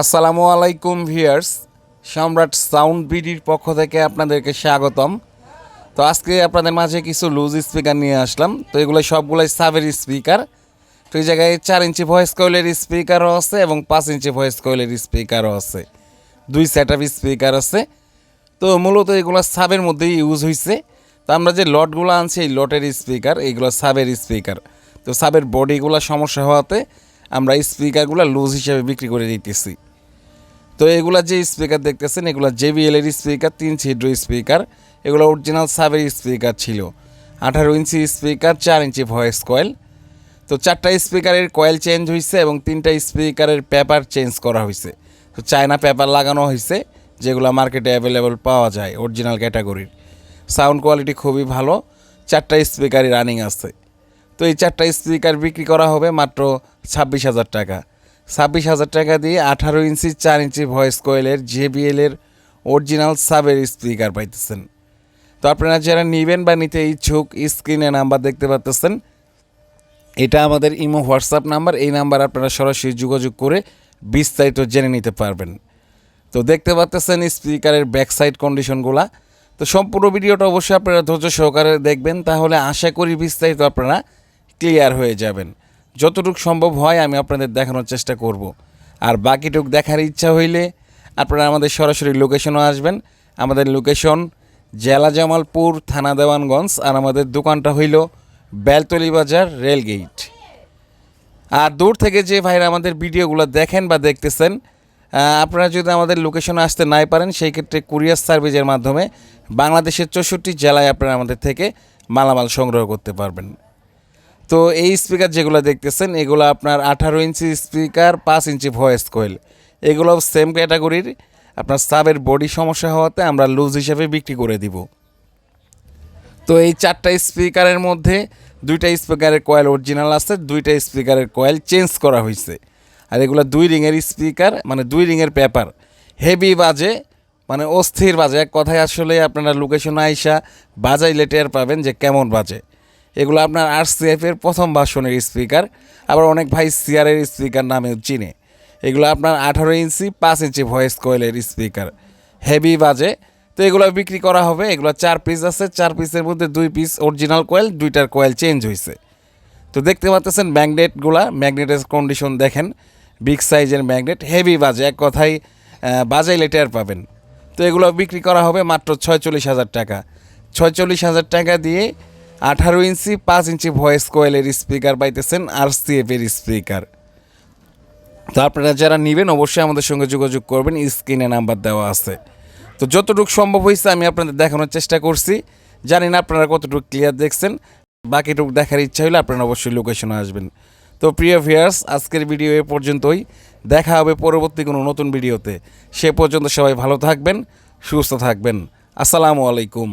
আসসালামু আলাইকুম ভিয়ার্স সম্রাট সাউন্ড বিডির পক্ষ থেকে আপনাদেরকে স্বাগতম। তো আজকে আপনাদের মাঝে কিছু লুজ স্পিকার নিয়ে আসলাম। তো এগুলো সবগুলোই সাবের স্পিকার তো এই জায়গায় চার ইঞ্চি ভয়েস কয়েলের স্পিকারও আছে এবং পাঁচ ইঞ্চি ভয়েস কয়েলের স্পিকারও আছে। দুই সেট আপ স্পিকার আছে। তো মূলত এগুলো সাবের মধ্যেই ইউজ হয়েছে তো আমরা যে লটগুলো আনছি, এই লটের স্পিকার এইগুলো সাবের স্পিকার তো সাবের বডিগুলো সমস্যা হওয়াতে আমরা স্পিকারগুলো লুজ হিসেবে বিক্রি করে দিতেছি। তো এগুলা যে স্পিকার দেখতেছেন, এগুলো জেবিএল এর স্পিকার তিন ছিদ্র স্পিকার এগুলো অরিজিনাল সাবের স্পিকার ছিল। আঠারো ইঞ্চি স্পিকার চার ইঞ্চি ভয়েস কয়েল তো চারটা স্পিকারের কয়েল চেঞ্জ হয়েছে এবং তিনটা স্পিকারের পেপার চেঞ্জ করা হয়েছে তো চায়না পেপার লাগানো হয়েছে যেগুলো মার্কেটে অ্যাভেলেবল পাওয়া যায় অরিজিনাল ক্যাটাগরির সাউন্ড কোয়ালিটি খুবই ভালো, চারটা স্পিকারই রানিং আছে। তো এই চারটা স্পিকার বিক্রি করা হবে মাত্র ছাব্বিশ হাজার টাকা। ছাব্বিশ হাজার টাকা দিয়ে আঠারো ইঞ্চি, চার ইঞ্চি ভয়েস কয়েলের জেবিএলের অরিজিনাল সাবের স্পিকার পাইতেছেন। তো আপনারা যারা নেবেন বা নিতে ইচ্ছুক, স্ক্রিনে নাম্বার দেখতে পাচ্তেছেন এটা আমাদের ইমো, হোয়াটসঅ্যাপ নাম্বার। এই নাম্বার আপনারা সরাসরি যোগাযোগ করে বিস্তারিত জেনে নিতে পারবেন। তো দেখতে পাচ্তেছেন স্পিকারের ব্যাক সাইড কন্ডিশনগুলা তো সম্পূর্ণ ভিডিওটা অবশ্যই আপনারা ধৈর্য সহকারে দেখবেন, তাহলে আশা করি বিস্তারিত আপনারা ক্লিয়ার হয়ে যাবেন। যতটুকু সম্ভব হয় আমি আপনাদের দেখানোর চেষ্টা করব। আর বাকিটুক দেখার ইচ্ছা হইলে আপনারা আমাদের সরাসরি লোকেশনও আসবেন। আমাদের লোকেশন জেলা জামালপুর, থানা দেওয়ানগঞ্জ আর আমাদের দোকানটা হইল বেলতলি বাজার রেলগেট আর দূর থেকে যে ভাইরা আমাদের ভিডিওগুলো দেখেন বা দেখতেছেন আপনারা যদি আমাদের লোকেশনে আসতে নাই পারেন, সেই ক্ষেত্রে কুরিয়ার সার্ভিসের মাধ্যমে বাংলাদেশের চৌষট্টি জেলায় আপনারা আমাদের থেকে মালামাল সংগ্রহ করতে পারবেন। তো এই স্পিকার যেগুলো দেখতেছেন, এগুলো আপনার আঠারো ইঞ্চি স্পিকার, পাঁচ ইঞ্চি ভয়েস কোয়েল। এগুলো সেম ক্যাটাগরির আপনার সাবের বডি সমস্যা হওয়াতে আমরা লুজ হিসেবে বিক্রি করে দিব। তো এই চারটা স্পিকারের মধ্যে দুইটা স্পিকারের কয়েল অরিজিনাল আছে, দুইটা স্পিকারের কয়েল চেঞ্জ করা হয়েছে। আর এগুলো দুই রিংয়ের স্পিকার মানে দুই রিংয়ের পেপার হেভি বাজে মানে অস্থির বাজে। এক কথায় আসলে আপনারা লোকেশন আইসা বাজাইলে টের পাবেন যে কেমন বাজে। এগুলো আপনার আর এর প্রথম ভার্সনের স্পিকার আবার অনেক ভাই সিআরের স্পিকার নামেও চিনে। এগুলো আপনার আঠারো ইঞ্চি, পাঁচ ইঞ্চি ভয়েস কয়েলের স্পিকার হেভি বাজে। তো এগুলো বিক্রি করা হবে। এগুলো চার পিস আছে। চার পিসের মধ্যে দুই পিস অরিজিনাল কয়েল দুইটার কয়েল চেঞ্জ হয়েছে তো দেখতে পাচ্ছেন ম্যাগনেটগুলা ম্যাগনেটের কন্ডিশন দেখেন। বিগ সাইজের ম্যাগনেট হেভি বাজে। এক কথায় বাজাইলে টের পাবেন। তো এগুলো বিক্রি করা হবে মাত্র ছয়চল্লিশ হাজার টাকা। ছয়চল্লিশ হাজার টাকা দিয়ে আঠারো ইঞ্চি, পাঁচ ইঞ্চি ভয়েস কোয়েলের স্পিকার পাইতেছেন আর সিএফের স্পিকার। তো আপনারা যারা নেবেন অবশ্যই আমাদের সঙ্গে যোগাযোগ করবেন, স্ক্রিনে নাম্বার দেওয়া আছে। তো যতটুকু সম্ভব হয়েছে আমি আপনাদের দেখানোর চেষ্টা করছি। জানি না আপনারা কতটুকু ক্লিয়ার দেখছেন, বাকিটুকু দেখার ইচ্ছা হলে আপনারা অবশ্যই লোকেশনে আসবেন। তো প্রিয় ভিয়ার্স আজকের ভিডিও এ পর্যন্তই। দেখা হবে পরবর্তী কোনো নতুন ভিডিওতে সে পর্যন্ত সবাই ভালো থাকবেন, সুস্থ থাকবেন। আসসালামু আলাইকুম।